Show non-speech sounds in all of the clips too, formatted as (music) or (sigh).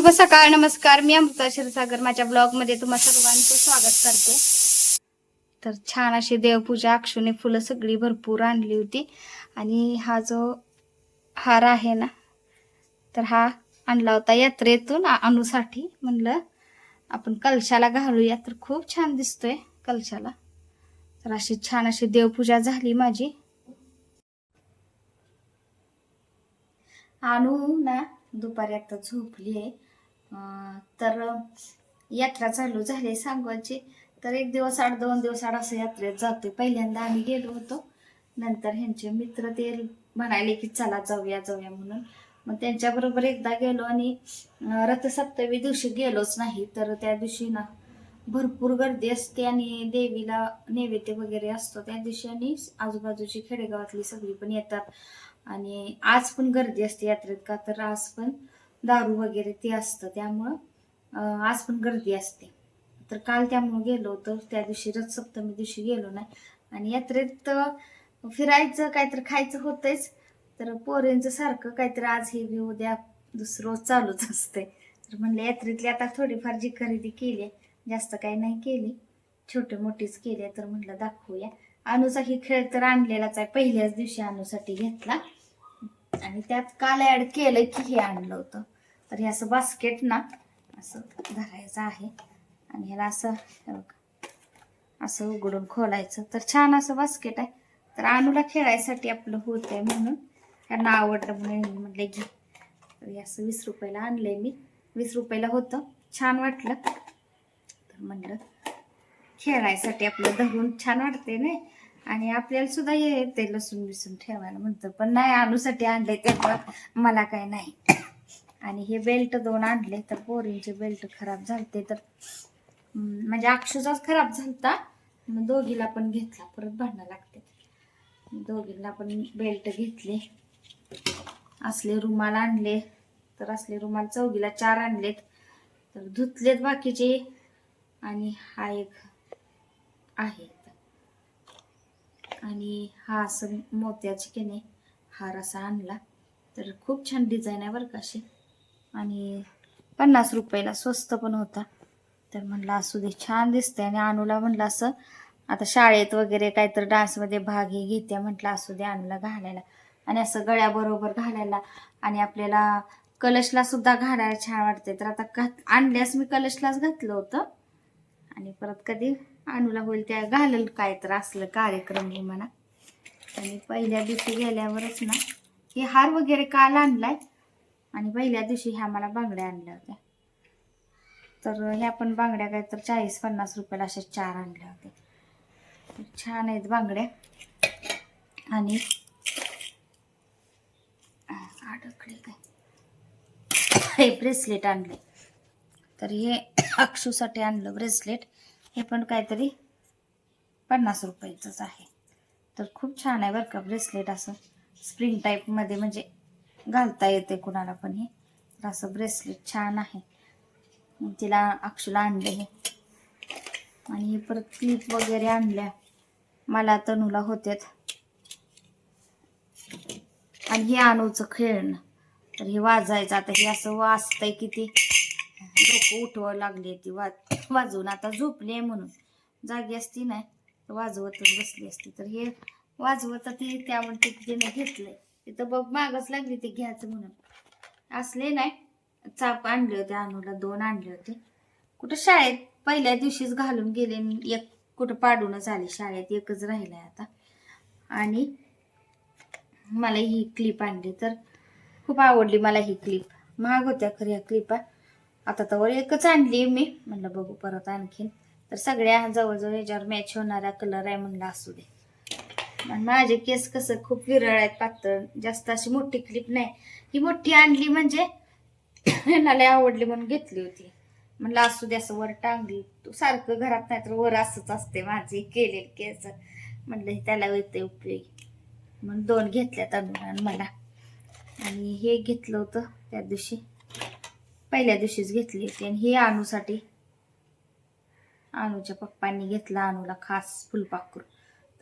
शुभ सकाळ नमस्कार. मी अमृता क्षीरसागर. माझ्या ब्लॉगमध्ये तुम्हा सर्वांचं स्वागत करते. तर छान अशी देवपूजा अक्षुने फुलं सगळी भरपूर आणली होती. आणि हा जो हार आहे ना तर हा आणला होता यात्रेतून अनुसाठी म्हणलं आपण कलशाला घालूया. तर खूप छान दिसतोय कलशाला. तर अशी छान अशी देवपूजा झाली माझी. आणू ना दुपारी आता झोपली आहे तर यात्रा चालू झाली सांगवायची तर एक दिवस आठ दोन दिवस आड असं यात्रेत जातोय. पहिल्यांदा आम्ही गेलो होतो. नंतर ह्यांचे मित्र ते म्हणाले की चला जाऊया जाऊया म्हणून. मग त्यांच्याबरोबर एकदा गेलो आणि रथसप्तमी दिवशी गेलोच नाही. तर त्या दिवशी ना भरपूर गर्दी असते आणि देवीला नैवेद्य वगैरे असतो त्या दिवशी आणि आजूबाजूची खेडेगावातली सगळी पण येतात. आणि आज पण गर्दी असते यात्रेत का? तर आज पण दारू वगैरे ते असतं. त्यामुळं आज पण गर्दी असते. तर काल त्यामुळं गेलो होतो. त्या दिवशी रथसप्तमी दिवशी गेलो नाही. आणि यात्रेत फिरायचं काहीतरी खायचं होतंच तर पोरेंचं सारखं काहीतरी आज हे घेऊ द्या दुसरं रोज चालूच असते तर म्हणलं यात्रेतली आता थोडीफार जी खरेदी केली जास्त काही नाही केली. छोटे मोठीच केली तर म्हटलं दाखवूया. अनुचा ही खेळ तर आणलेलाच आहे. पहिल्याच दिवशी अनुसाठी घेतला. आणि त्यात काल ऍड केलं की हे आणलं होतं. तर हे असं बास्केट ना असं धरायचं आहे. आणि ह्याला असं हे बघा, असं उघडून खोलायचं. तर छान असं बास्केट आहे. तर अनुला खेळायसाठी आपलं होत आहे म्हणून त्यांना आवडलं म्हणून म्हटलं घे. तर हे असं वीस रुपयाला आणलंय मी. वीस रुपयाला होतं. छान वाटलं. तर म्हणलं खेळायसाठी आपलं धरून छान वाटते नाही? आणि आपल्याला सुद्धा येते लसूण बिसून ठेवायला म्हणतं. पण नाही अनुसाठी आणले त्यामुळं मला काय नाही. आणि हे बेल्ट दोन आणले तर पोरींचे बेल्ट खराब झालते. तर म्हणजे अक्षुचाच खराब झालता. मग दोघीला पण घेतला परत भांडणं लागते. दोघींना पण बेल्ट घेतले. असले रुमाल आणले तर असले रुमाल चौघीला चार आणलेत. तर धुतलेत बाकीचे. आणि हा एक आहे. आणि हा असं मोत्याची की नाही हार असा आणला. तर खूप छान डिझाईन आहे बरं का अशी. आणि पन्नास रुपयाला स्वस्त पण होता. तर म्हणलं असू दे छान दिसतंय. आणि अनुला म्हणलं असं आता शाळेत वगैरे काहीतरी डान्समध्ये भाग हे घेते म्हटलं असू दे अनुला घालायला. आणि असं गळ्याबरोबर घालायला. आणि आपल्याला कलशला सुद्धा घालायला छान वाटते तर आता घात आणल्यास मी कलशलाच घातलं होतं. आणि परत कधी अनुला होईल त्या घालेल काय तर असलं कार्यक्रम म्हणा. आणि पहिल्या दिवशी गेल्यावरच ना हे हार वगैरे काल आणलाय. आणि पहिल्या दिवशी ह्या मला बांगड्या आणल्या होत्या. तर ह्या पण बांगड्या काय तर चाळीस पन्नास रुपयाला अशा चार आणल्या होत्या. छान आहेत बांगड्या. आणि अडकले काय? हे ब्रेसलेट आणले. तर हे अक्षूसाठी आणलं ब्रेसलेट. हे पण काहीतरी पन्नास रुपयाचंच आहे. तर खूप छान आहे बरं का ब्रेसलेट असं. स्प्रिंग टाईपमध्ये म्हणजे घालता येते कुणाला पण हे. तर असं ब्रेसलेट छान आहे. मग तिला अक्षुला आणलं हे. आणि परत क्लिप वगैरे आणल्या. मला तनूला होत्यात. आणि हे आणूचं खेळणं. तर हे वाजायचं. आता हे असं वाजतंय की ती डोकं उठवावं लागली ती वा वाजवून आता झोपली आहे म्हणून. जागी असती नाही. वाजवतच बसली असती. तर हे वाजवत ती त्यामुळे तिने घेतलंय. तिथं बघ मागच लागली ते घ्यायचं म्हणून. असले नाही चाप आणले होते अनुला दोन आणले होते. कुठं शाळेत पहिल्या दिवशीच घालून गेले आणि एक कुठं पाडूनच आले. शाळेत एकच राहिलाय आता. आणि मला ही क्लिप आणली तर खूप आवडली मला ही क्लिप महाग होत्या खरं या क्लिपा आता तर एकच आणली मी. म्हणलं बघू परत आणखीन. तर सगळ्या जवळजवळ याच्यावर मॅच होणारा कलर आहे म्हणलं असू दे. माझे केस कसं खूप विरळ आहेत पातळ. जास्त अशी मोठी क्लिप नाही. ही मोठी आणली म्हणजे लय आवडली म्हणून घेतली होती. म्हणलं असू दे असं वर टांगली. तू सारखं घरात नाही तर वर असंच असते माझी केलेली केस. म्हणलं हे त्याला येते उपयोगी. म्हणून दोन घेतल्या तनुला मला. आणि हे घेतलं होतं त्या दिवशी. पहिल्या दिवशीच घेतली होती. आणि हे आणूसाठी आणूच्या पप्पांनी घेतलं आणूला खास फुलपाखरू.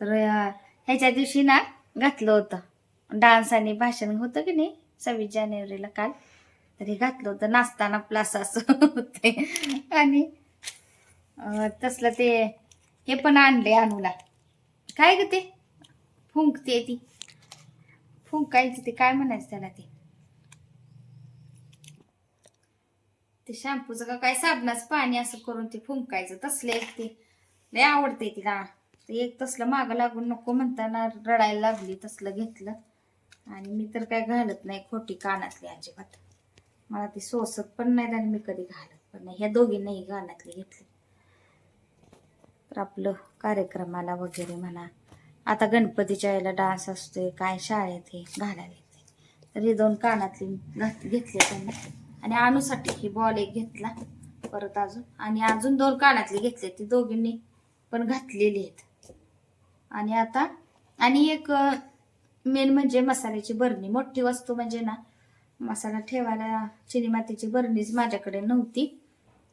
तर अं, ह्याच्या दिवशी ना घातलं होतं. डान्स आणि भाषण होतं की नाही? सव्वीस जानेवारीला काल. तरी घातलं होतं. नाचताना प्लास असं होते. आणि तसलं ते हे पण आणले अनुला. काय ग ते? फुंकते ती. फुंकायचं ते काय म्हणायचं त्याला ते? ते शॅम्पूचं का काय? साबणाचं पाणी असं करून ते फुंकायचं. तसलं एक ते. लय आवडते तिला. एक तसलं मागं लागून नको म्हणताना रडायला लागली तसलं घेतलं. आणि मी तर काय घालत नाही खोटी कानातली अजिबात. मला ती सोसत पण नाहीत आणि मी कधी घालत पण नाही. ह्या दोघींनाही कानातली घेतली. तर आपलं कार्यक्रमाला वगैरे म्हणा. आता गणपतीच्या वेळेला डान्स असतोय काय शाळेत हे घालायला येते तर हे दोन कानातली घेतले त्यांना. आणि अनुसाठी ही बॉल एक घेतला परत अजून. आणि अजून दोन कानातले घेतले ती दोघींनी पण घातलेली आहेत. आणि आता आणि एक मेन म्हणजे मसाल्याची बरणी. मोठी वस्तू म्हणजे ना मसाला ठेवायला चिनी मातीची बरणीच माझ्याकडे नव्हती.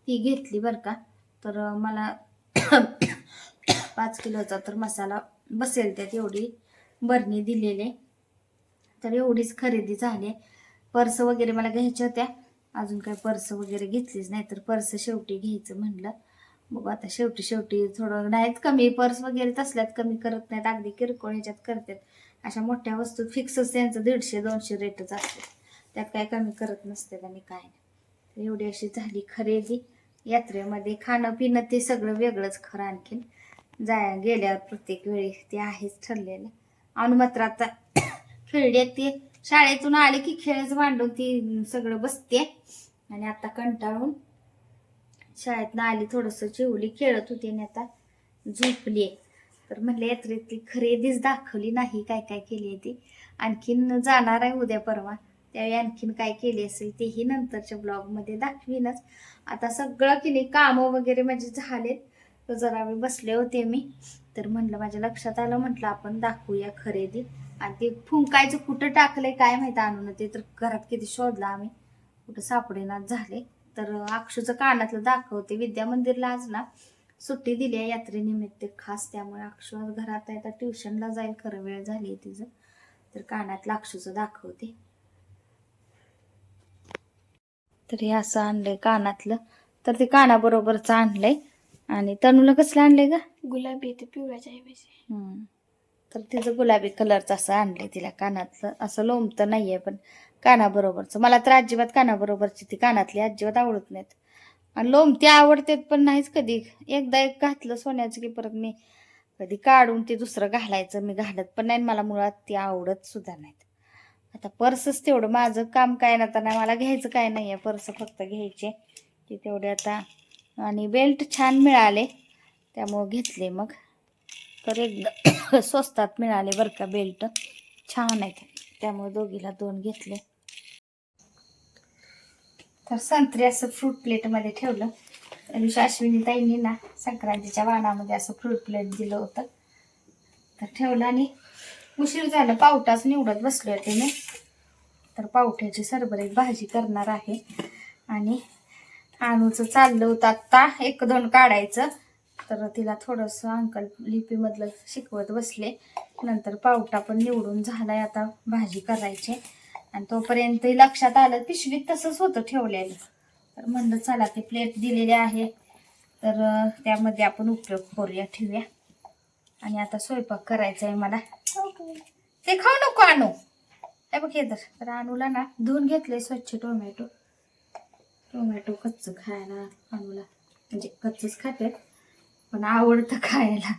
ती घेतली बरं का. तर मला पाच किलोचा तर मसाला बसेल त्यात एवढी बरणी दिलेली. तर एवढीच खरेदी झाली. पर्स वगैरे मला घ्यायच्या होत्या. अजून काय पर्स वगैरे घेतलीच नाही तर पर्स शेवटी घ्यायचं म्हणलं. बघू आता शेवटी शेवटी थोडं नाहीत कमी पर्स वगैरे तसल्यात कमी करत नाहीत अगदी किरकोळ ह्याच्यात करतात. अशा मोठ्या वस्तू फिक्सच त्यांचं दीडशे दोनशे रेटच असते त्यात काय कमी करत नसते आणि काय नाही. एवढी अशी झाली खरेदी यात्रेमध्ये. खाणं पिणं ते सगळं वेगळंच खरं आणखीन. जाय गेल्यावर प्रत्येक वेळी ते आहेच ठरलेलं. आणि मात्र आता खेळड्यात ते. शाळेतून आले की खेळच मांडून ती सगळं बसते. आणि आता कंटाळून शाळेतनं आली थोडंसं चिवली खेळत होती आणि आता झोपली तर म्हणलं यात्रेतली खरेदीच दाखवली नाही काय काय केली आहे ती? आणखीन जाणार आहे उद्या परवा. त्यावेळी आणखीन काय केली असेल तेही नंतरच्या ब्लॉगमध्ये दाखवीनच. आता सगळं की नाही कामं वगैरे माझे झालेत. तर जरा वेळ बसले होते मी. तर म्हणलं माझ्या लक्षात आलं म्हटलं आपण दाखवूया खरेदी. आणि ते फुंकायचं कुठं टाकलंय काय माहिती आणून ते तर घरात किती शोधला आम्ही. कुठं सापडेनाच झाले. तर अक्षूचं कानातलं दाखवते. विद्या मंदिरला आज ना सुट्टी दिली आहे यात्रेनिमित्त. खास त्यामुळे अक्षू आज घरात आहे. तर ट्युशनला जाईल. खरं वेळ झाली आहे तिचं. तर कानातलं अक्षूचं दाखवते. तर हे असं आणलंय कानातलं. तर ते कानाबरोबरच आणलंय. आणि तनूला कसलं आणलंय का गुलाबी ते पिवळ्याच्या ऐवजी. तर तिचं गुलाबी कलरचं असं आणलंय तिला कानातलं. असं लोंबतं नाहीये पण कानाबरोबरचं. मला तर अजिबात कानाबरोबरची ती कानातली अजिबात आवडत नाहीत. आणि लोमती आवडतात पण नाहीच कधी. एकदा एक घातलं सोन्याचं की परत मी कधी काढून ते दुसरं घालायचं मी घालत पण नाही आणि मला मुळात ती आवडत सुद्धा नाहीत. आता पर्सच तेवढं माझं काम काय ना आता नाही मला घ्यायचं काय नाही आहे पर्स फक्त घ्यायचे. ते तेवढे आता आणि बेल्ट छान मिळाले. त्यामुळं घेतले मग. तर एकदा (coughs) स्वस्तात मिळाले बरं का बेल्ट. छान आहेत त्यामुळे दोघीला दोन घेतले. तर संत्री असं फ्रूट प्लेटमध्ये ठेवलं. त्या दिवशी अश्विनी ताईंनी ना संक्रांतीच्या वाणामध्ये असं फ्रूट प्लेट दिलं होतं. तर ठेवलं आणि उशीर झालं पावटाच निवडत बसले होते मी तर पावट्याची सरबरीत भाजी करणार आहे. आणि आणूचं चाललं होतं आत्ता एक दोन काढायचं. तर तिला थोडंसं अंकल लिपीमधलं शिकवत बसले. नंतर पावटा पण निवडून झालाय आता भाजी करायची. आणि तोपर्यंत लक्षात आलं पिशवीत तसंच होतं ठेवलेलं. तर म्हणलं चला ते प्लेट दिलेली आहे. तर त्यामध्ये आपण उपयोग करूया ठेवूया. आणि आता स्वयंपाक करायचा आहे मला. ते खाऊ नको आणू. हे बघ हे तर आणूला ना धुवून घेतले स्वच्छ टोमॅटो. टोमॅटो कच्चं खायला आणूला. म्हणजे कच्चच खाते पण आवडतं खायला.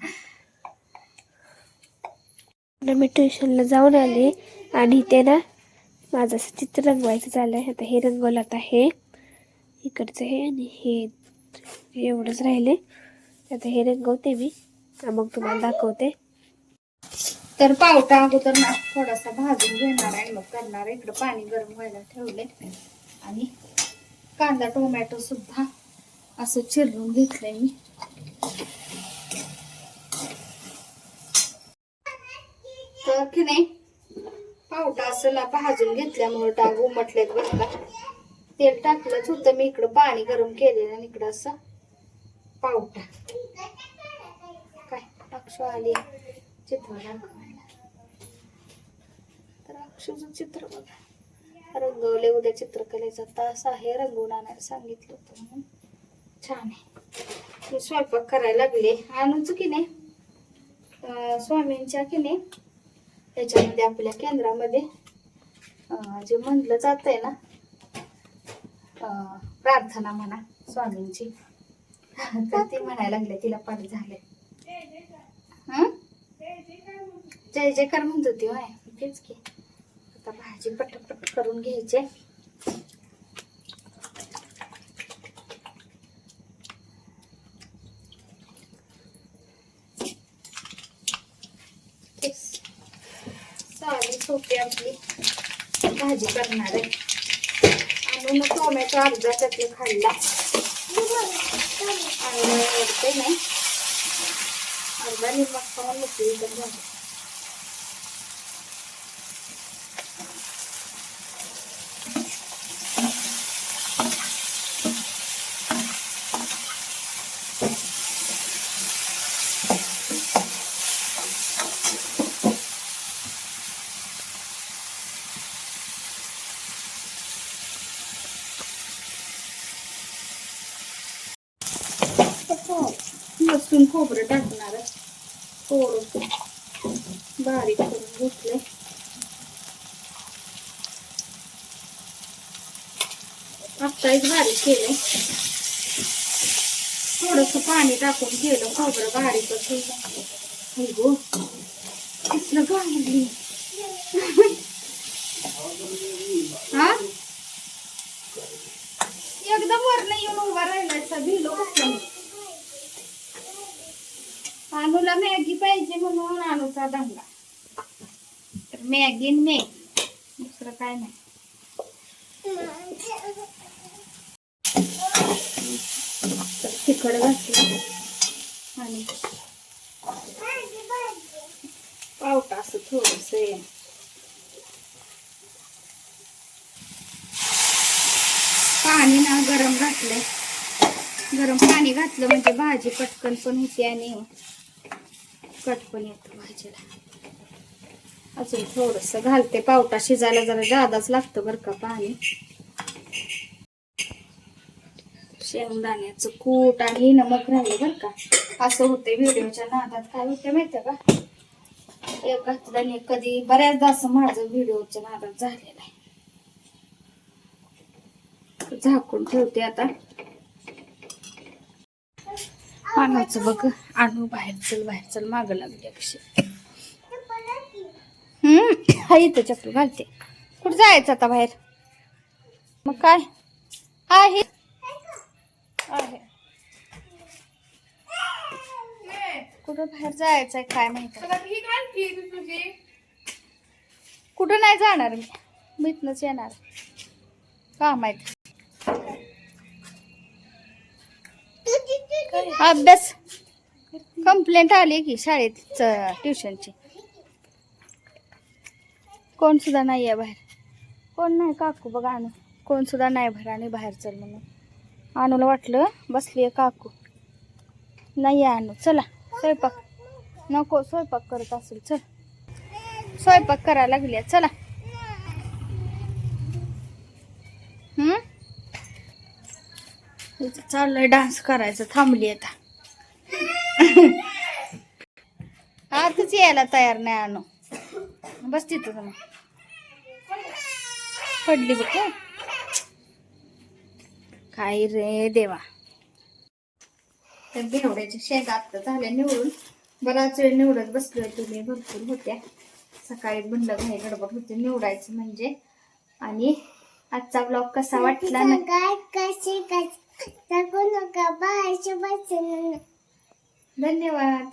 मी ट्युशनला जाऊन आले आणि ते ना माझं असं चित्र रंगवायचं झालं आहे. आता हे रंगवलं आता हे इकडचं हे आणि हे एवढंच राहिले. आता हे रंगवते मी. मग तुम्हाला दाखवते. तर पावटा अगोदर ना थोडासा भाजून घेणार आहे. मग करणार आहे. इकडं पाणी गरम व्हायला ठेवले आणि कांदा टोमॅटो सुद्धा असं चिरून घेतलंय मी. तर की नाही पावटा असं ना भाजून घेतल्यामुळे डाग उमटलेत बरं का. तेल टाकलंच होतं मी इकडं पाणी गरम केलेलं आणि इकडं असं पावटा. काय? अक्ष आली. चित्र तर अक्षचं चित्र बघा. रंगवले उद्या चित्रकलेचा तास आहे रंगवून आणायला सांगितलं होतं म्हणून. छान आहे. मी स्वयंपाक करायला लागले. आणूच की नाही? स्वामींच्या की नाही? त्याच्यामध्ये आपल्या केंद्रामध्ये जे म्हणलं जात आहे ना प्रार्थना म्हणा स्वामींची. तर ती म्हणायला लागले तिला पाठ झाले जय जयकार म्हणत होती होय. तेच की. आता भाजी पटपट करून घ्यायचे आपली भाजी करणार आहे. आणि मग टोमॅटो अर्धा त्यातलं खाल्ला. आणि नाही. अर्धा निम्मा खाऊन घेतली तर भाजी परतून खोबरं टाकणार थोडस बारीक करून घेतलंय. आत्ताच बारीक केलंय. थोडस पाणी टाकून केलं खोबरं बारीकच होईल. गो कसलं गाळली हा? एकदम वरनं येऊन उभा राहिलायचा भिलो कसला अनुला मॅगी पाहिजे म्हणून अनुचा दंगा. तर मॅगी मॅगी. दुसरं काय नाही. तर तिखट घातलं. आणि पावटा असं थोडस पाणी ना गरम घातलंय. गरम पाणी घातलं म्हणजे भाजी पटकन पण होते आणि कट पण येतो भाजीला. अजून थोडस घालते पावटा शिजायला जरा जादाच लागतं बरं का पाणी. शेंगदाण्याचं कूट आणि नमक राहिलं बरं का. असं होते व्हिडिओच्या नादात. काय होते माहितीये का? एक घातलं आणि कधी बऱ्याचदा असं माझं व्हिडिओच्या नादात झालेलं आहे. झाकून ठेवते आता. आणूचं बघ. आणू बाहेर चल बाहेर चल. माग लागली कशी हम्म. हा इथं चप्पल घालते. कुठं जायचं आता बाहेर? मग काय? आहे आहे. कुठं बाहेर जायचंय काय माहिती? कुठं नाही जाणार मी? मी इथनंच येणार. का माहिती. अभ्यास. कंप्लेंट आली की शाळेत ट्युशनची कोण सुद्धा नाही आहे बाहेर. कोण नाही काकू बघा आणू. कोण सुद्धा नाही बाहेर आणि बाहेर चल म्हणून. आणूला वाटलं बसली आहे काकू. नाही आहे आणू. चला स्वयंपाक. नको स्वयंपाक करत असेल चल. स्वयंपाक करायला लागली आहे, चला. हम्म? चाललंय डान्स करायचं. थांबली आता. आताच यायला तयार नाही आणू. बस तिथं मग पडली बघ. काय रे देवा. तर बेवड्याच्या शेंगा आता झाल्या निवडून. बराच वेळ निवडत बसलोय तुम्ही. भरपूर होत्या. सकाळी बनलं घाई गडबड होते. निवडायचं म्हणजे. आणि आजचा ब्लॉग कसा वाटला ना काय कसे टाकू नका. बाहेरच्या बसून धन्यवाद.